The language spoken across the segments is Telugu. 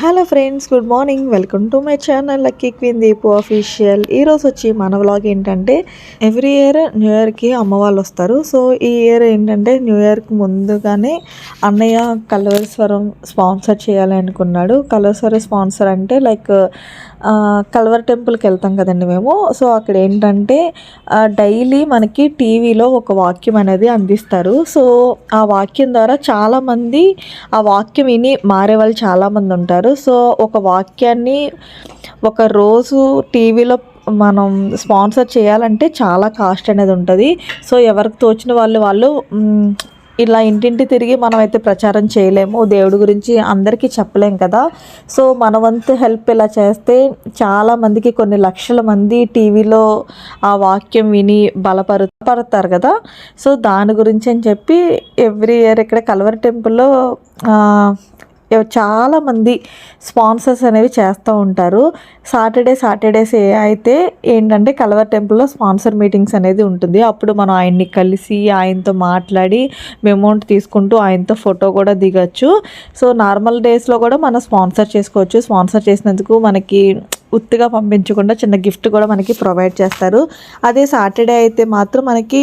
Hello friends good morning welcome to my channel lucky queen Deepu official ఈరోజు వచ్చి మన వ్లాగ్ ఏంటంటే ఎవ్రీ ఇయర్ న్యూ ఇయర్కి అమ్మ వాళ్ళు వస్తారు. సో ఈ ఇయర్ ఏంటంటే న్యూ ఇయర్కి ముందుగానే అన్నయ్య కలవరేశ్వరం స్పాన్సర్ చేయాలి అనుకున్నాడు. కలవరేశ్వరం స్పాన్సర్ అంటే లైక్ కల్వర్ టెంపుల్కి వెళ్తాం కదండి మేము. సో అక్కడ ఏంటంటే డైలీ మనకి టీవీలో ఒక వాక్యం అనేది అందిస్తారు. సో ఆ వాక్యం ద్వారా చాలామంది ఆ వాక్యం విని మారే వాళ్ళు చాలామంది ఉంటారు. సో ఒక వాక్యాన్ని ఒక రోజు టీవీలో మనం స్పాన్సర్ చేయాలంటే చాలా కాస్ట్ అనేది ఉంటుంది. సో ఎవరికి తోచిన వాళ్ళు వాళ్ళు ఇలా ఇంటింటి తిరిగి మనం అయితే ప్రచారం చేయలేము. దేవుడి గురించి అందరికీ చెప్పలేం కదా. సో మన వంతు హెల్ప్ ఇలా చేస్తే చాలా మందికి కొన్ని లక్షల మంది టీవీలో ఆ వాక్యం విని బలపరు పడతారు కదా. సో దాని గురించి అని చెప్పి ఎవ్రీ ఇయర్ ఇక్కడ కల్వర్ టెంపుల్లో చాలామంది స్పాన్సర్స్ అనేవి చేస్తూ ఉంటారు. సాటర్డే సాటర్డేస్ ఏ అయితే ఏంటంటే కలవర్ టెంపుల్లో స్పాన్సర్ మీటింగ్స్ అనేది ఉంటుంది. అప్పుడు మనం ఆయన్ని కలిసి ఆయనతో మాట్లాడి అమౌంట్ తీసుకుంటూ ఆయనతో ఫోటో కూడా దిగచ్చు. సో నార్మల్ డేస్లో కూడా మనం స్పాన్సర్ చేసుకోవచ్చు. స్పాన్సర్ చేసినందుకు మనకి ఉత్తిగా పంపించకుండా చిన్న గిఫ్ట్ కూడా మనకి ప్రొవైడ్ చేస్తారు. అదే సాటర్డే అయితే మాత్రం మనకి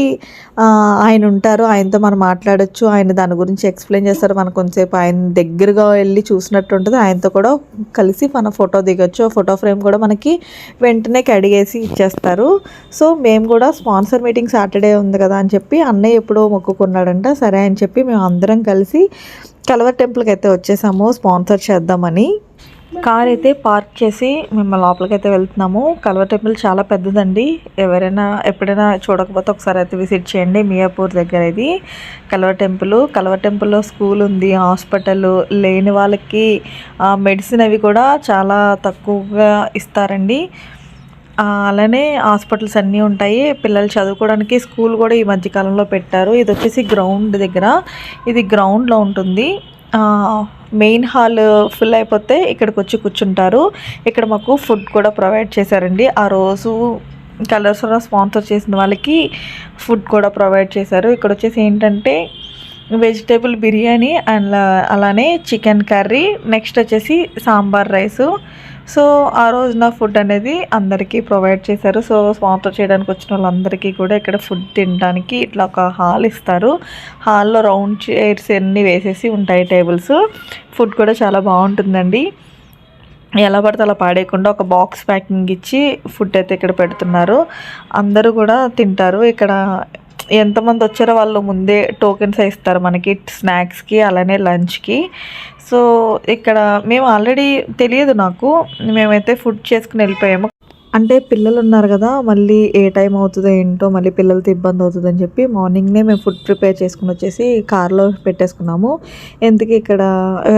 ఆయన ఉంటారు. ఆయనతో మనం మాట్లాడొచ్చు. ఆయన దాని గురించి ఎక్స్ప్లెయిన్ చేస్తారు. మనం కొంతసేపు ఆయన దగ్గరగా వెళ్ళి చూసినట్టు ఉంటుంది. ఆయనతో కూడా కలిసి మన ఫోటో దిగొచ్చు. ఆ ఫోటో ఫ్రేమ్ కూడా మనకి వెంటనే కడిగేసి ఇచ్చేస్తారు. సో మేము కూడా స్పాన్సర్ మీటింగ్ సాటర్డే ఉంది కదా అని చెప్పి అన్నయ్య ఎప్పుడో మొక్కుకున్నాడంట. సరే అని చెప్పి మేము అందరం కలిసి కలవర్ టెంపుల్కి అయితే వచ్చేసాము స్పాన్సర్ చేద్దామని. కార్ అయితే పార్క్ చేసి మేము లోపలికి అయితే వెళ్తున్నాము. కల్వర్ టెంపుల్ చాలా పెద్దదండి. ఎవరైనా ఎప్పుడైనా చూడకపోతే ఒకసారి అయితే విజిట్ చేయండి. మియాపూర్ దగ్గర ఇది కల్వర్ టెంపుల్. కల్వర్ టెంపుల్లో స్కూల్ ఉంది హాస్పిటల్ లేని వాళ్ళకి మెడిసిన్ అవి కూడా చాలా తక్కువగా ఇస్తారండి. అలానే హాస్పిటల్స్ అన్నీ ఉంటాయి. పిల్లలు చదువుకోవడానికి స్కూల్ కూడా ఈ మధ్యకాలంలో పెట్టారు. ఇది వచ్చేసి గ్రౌండ్ దగ్గర. ఇది గ్రౌండ్లో ఉంటుంది. మెయిన్ హాల్ ఫుల్ అయిపోతే ఇక్కడికి వచ్చి కూర్చుంటారు. ఇక్కడ మాకు ఫుడ్ కూడా ప్రొవైడ్ చేశారండి. ఆ రోజు కలర్స్ స్పాన్సర్ చేసిన వాళ్ళకి ఫుడ్ కూడా ప్రొవైడ్ చేశారు. ఇక్కడ వచ్చేసి ఏంటంటే వెజిటేబుల్ బిర్యానీ అండ్ అలానే చికెన్ కర్రీ నెక్స్ట్ వచ్చేసి సాంబార్ రైసు సో ఆ రోజున ఫుడ్ అనేది అందరికీ ప్రొవైడ్ చేశారు. సో స్పాన్సర్ చేయడానికి వచ్చిన వాళ్ళందరికీ కూడా ఇక్కడ ఫుడ్ తినడానికి ఇట్లా ఒక హాల్ ఇస్తారు. హాల్లో రౌండ్ చైర్స్ అన్నీ వేసేసి ఉంటాయి టేబుల్స్. ఫుడ్ కూడా చాలా బాగుంటుందండి. ఎలా పడితే అలా పాడేయకుండా ఒక బాక్స్ ప్యాకింగ్ ఇచ్చి ఫుడ్ అయితే ఇక్కడ పెడుతున్నారు. అందరూ కూడా తింటారు. ఇక్కడ ఎంతమంది వచ్చారో వాళ్ళు ముందే టోకెన్స్ ఇస్తారు మనకి స్నాక్స్కి అలానే లంచ్కి సో ఇక్కడ మేము ఆల్రెడీ తెలియదు నాకు మేమైతే ఫుడ్ చేసుకుని వెళ్ళిపోయాము. అంటే పిల్లలు ఉన్నారు కదా మళ్ళీ ఏ టైం అవుతుందో ఏంటో మళ్ళీ పిల్లలతో ఇబ్బంది అవుతుందని చెప్పి మార్నింగ్నే మేము ఫుడ్ ప్రిపేర్ చేసుకుని వచ్చేసి కార్లో పెట్టేసుకున్నాము. ఎందుకు ఇక్కడ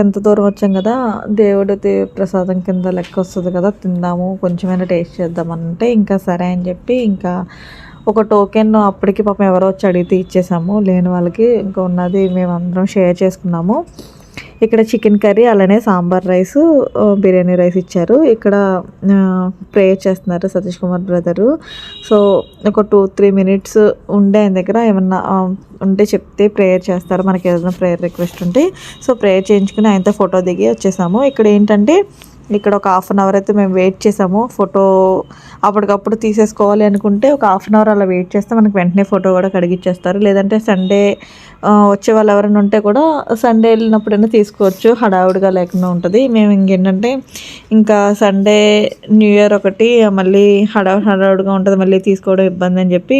ఎంత దూరం వచ్చాం కదా దేవుడి ప్రసాదం కింద లెక్క వస్తుంది కదా తిందాము కొంచెమైనా టేస్ట్ చేద్దామంటే ఇంకా సరే అని చెప్పి ఇంకా ఒక టోకెన్ అప్పటికి పాపం ఎవరో వచ్చి అడిగితే ఇచ్చేసాము. లేని వాళ్ళకి ఇంకా ఉన్నది మేము అందరం షేర్ చేసుకున్నాము. ఇక్కడ చికెన్ కర్రీ అలానే సాంబార్ రైస్ బిర్యానీ రైస్ ఇచ్చారు. ఇక్కడ ప్రేయర్ చేస్తున్నారు సతీష్ కుమార్ బ్రదరు సో ఒక టూ త్రీ మినిట్స్ ఉండే ఆయన దగ్గర ఏమన్నా ఉంటే చెప్తే ప్రేయర్ చేస్తారు. మనకి ఏదైనా ప్రేయర్ రిక్వెస్ట్ ఉంటే. సో ప్రేయర్ చేయించుకుని ఆయనతో ఫోటో దిగి వచ్చేసాము. ఇక్కడ ఏంటంటే ఇక్కడ ఒక హాఫ్ అన్ అవర్ అయితే మేము వెయిట్ చేసాము. ఫోటో అప్పటికప్పుడు తీసేసుకోవాలి అనుకుంటే ఒక హాఫ్ అన్ అవర్ అలా వెయిట్ చేస్తే మనకి వెంటనే ఫోటో కూడా కడిగిచ్చేస్తారు. లేదంటే సండే వచ్చే వాళ్ళు ఎవరైనా ఉంటే కూడా సండే వెళ్ళినప్పుడైనా తీసుకోవచ్చు. హడావుడిగా లేకుండా ఉంటుంది. మేము ఇంకేంటంటే ఇంకా సండే న్యూ ఇయర్ ఒకటి మళ్ళీ హడావుడి హడావుడిగా ఉంటుంది. మళ్ళీ తీసుకోవడం ఇబ్బంది అని చెప్పి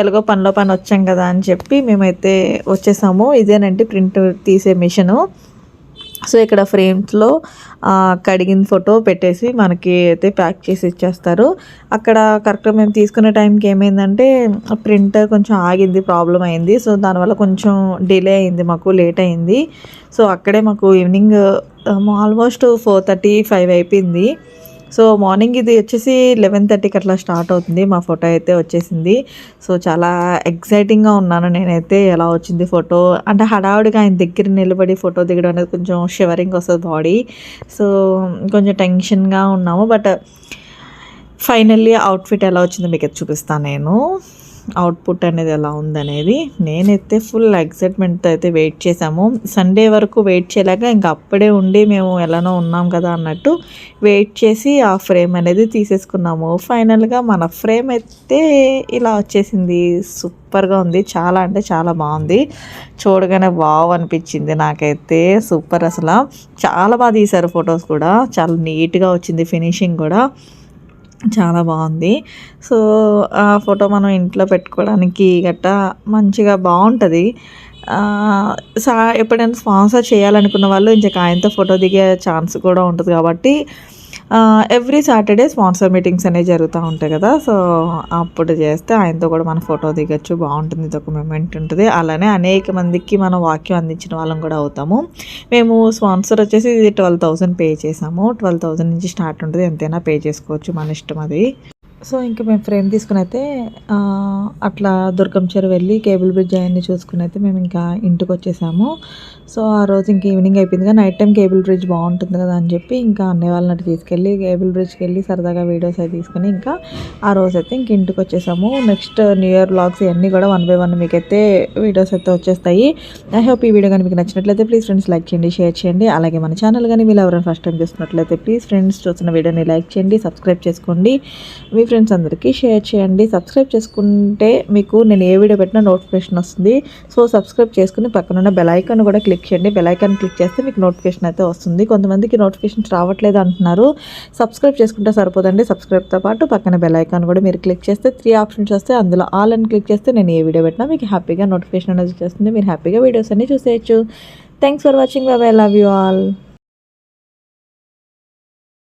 ఎలాగో పనిలో పని వచ్చాం కదా అని చెప్పి మేమైతే వచ్చేసాము. ఇదేనండి ప్రింట్ తీసే మిషను. సో ఇక్కడ ఫ్రేమ్స్లో కడిగిన ఫోటో పెట్టేసి మనకి అయితే ప్యాక్ చేసి ఇచ్చేస్తారు. అక్కడ కరెక్ట్గా మేము తీసుకునే టైంకి ఏమైందంటే ప్రింటర్ కొంచెం ఆగింది ప్రాబ్లం అయింది. సో దానివల్ల కొంచెం డిలే అయింది మాకు లేట్ అయింది. సో అక్కడే మాకు evening almost four thirty five అయిపోయింది. సో మార్నింగ్ ఇది వచ్చేసి లెవెన్ థర్టీకి అట్లా స్టార్ట్ అవుతుంది. మా ఫోటో అయితే వచ్చేసింది. సో చాలా ఎగ్జైటింగ్గా ఉన్నాను నేనైతే. ఎలా వచ్చింది ఫోటో? అంటే హడావుడిగా ఆయన దగ్గర నిలబడి ఫోటో దిగడం అనేది కొంచెం షివరింగ్ వస్తుంది బాడీ సో కొంచెం టెన్షన్గా ఉన్నాము. బట్ ఫైనల్లీ అవుట్ఫిట్ ఎలా వచ్చిందో మీకు అయితే చూపిస్తాను నేను. అవుట్పుట్ అనేది ఎలా ఉందనేది నేనైతే ఫుల్ ఎక్సైట్మెంట్తో అయితే వెయిట్ చేసాము సండే వరకు వెయిట్ చేయలేక ఇంకా అప్పుడే ఉండి మేము ఎలానో ఉన్నాం కదా అన్నట్టు వెయిట్ చేసి ఆ ఫ్రేమ్ అనేది తీసేసుకున్నాము. ఫైనల్గా మన ఫ్రేమ్ అయితే ఇలా వచ్చేసింది. సూపర్గా ఉంది. చాలా అంటే చాలా బాగుంది. చూడగానే వావ్ అనిపించింది నాకైతే. సూపర్ అసలు. చాలా బాగా తీశారు ఫొటోస్ కూడా. చాలా నీట్గా వచ్చింది ఫినిషింగ్ కూడా. చాలా బాగుంది. సో ఆ ఫోటో మనం ఇంట్లో పెట్టుకోవడానికి గట్టా మంచిగా బాగుంటుంది. సా ఎప్పుడైనా స్పాన్సర్ చేయాలనుకున్న వాళ్ళు ఇంకా ఆయనతో ఫోటో దిగే ఛాన్స్ కూడా ఉంటుంది కాబట్టి ఎవ్రీ సాటర్డే స్పాన్సర్ మీటింగ్స్ అనేవి జరుగుతూ ఉంటాయి కదా. సో అప్పుడు చేస్తే ఆయనతో కూడా మన ఫోటో దిగచ్చు బాగుంటుంది ఇది ఒక మూమెంట్ ఉంటుంది. అలానే అనేక మందికి మనం వాక్యం అందించిన వాళ్ళం కూడా అవుతాము. మేము స్పాన్సర్ వచ్చేసి ఇది ట్వెల్వ్ థౌసండ్ పే చేసాము. ట్వెల్వ్ థౌసండ్ నుంచి స్టార్ట్ ఉంటుంది. ఎంతైనా పే చేసుకోవచ్చు మన ఇష్టం అది. సో ఇంకా మేము ఫ్రేమ్ తీసుకుని అయితే అట్లా దుర్గం చెరు వెళ్ళి కేబుల్ బ్రిడ్జ్ అవన్నీ చూసుకుని అయితే మేము ఇంకా ఇంటికి వచ్చేసాము సో ఆ రోజు ఇంక ఈవినింగ్ అయిపోయింది కదా నైట్ టైం కేబుల్ బ్రిడ్జ్ బాగుంటుంది కదా అని చెప్పి ఇంకా అన్నయ్య వాళ్ళని అటు తీసుకెళ్ళి కేబుల్ బ్రిడ్జ్కి వెళ్ళి సరదాగా వీడియోస్ అవి తీసుకుని ఇంకా ఆ రోజు అయితే ఇంక ఇంటికి వచ్చేసాము నెక్స్ట్ న్యూ ఇయర్ బ్లాగ్స్ ఇవన్నీ కూడా వన్ బై వన్ మీకైతే వీడియోస్ అయితే వచ్చేస్తాయి. ఐ హోప్ ఈ వీడియో కానీ మీకు నచ్చినట్లయితే ప్లీజ్ ఫ్రెండ్స్ లైక్ చేయండి షేర్ చేయండి. అలాగే మన ఛానల్ కానీ మీరు ఎవరైనా ఫస్ట్ టైం చూస్తున్నట్లయితే ప్లీజ్ ఫ్రెండ్స్ చూసిన వీడియోని లైక్ చేయండి సబ్స్క్రైబ్ చేసుకోండి. మీ ఫ్రెండ్స్ అందరికీ షేర్ చేయండి. సబ్స్క్రైబ్ చేసుకుంటే మీకు నేను ఏ వీడియో పెట్టినా నోటిఫికేషన్ వస్తుంది. సో సబ్స్క్రైబ్ చేసుకుని పక్కనున్న బెలైకాన్ కూడా క్లిక్ చేయండి. బెలైకాన్ క్లిక్ చేస్తే మీకు నోటిఫికేషన్ అయితే వస్తుంది. కొంతమందికి నోటిఫికేషన్స్ రావట్లేదు అంటున్నారు. సబ్స్క్రైబ్ చేసుకుంటే సరిపోదండి. సబ్స్క్రైబ్తో పాటు పక్కన బెలైకాన్ కూడా మీరు క్లిక్ చేస్తే త్రీ ఆప్షన్స్ వస్తే అందులో ఆల్ అని క్లిక్ చేస్తే నేను ఏ వీడియో పెట్టినా మీకు హ్యాపీగా నోటిఫికేషన్ అనేది వచ్చేస్తుంది. మీరు హ్యాపీగా వీడియోస్ అన్నీ చూసేయచ్చు. థ్యాంక్స్ ఫర్ వాచింగ్ బాబాయ్ లవ్ యూ ఆల్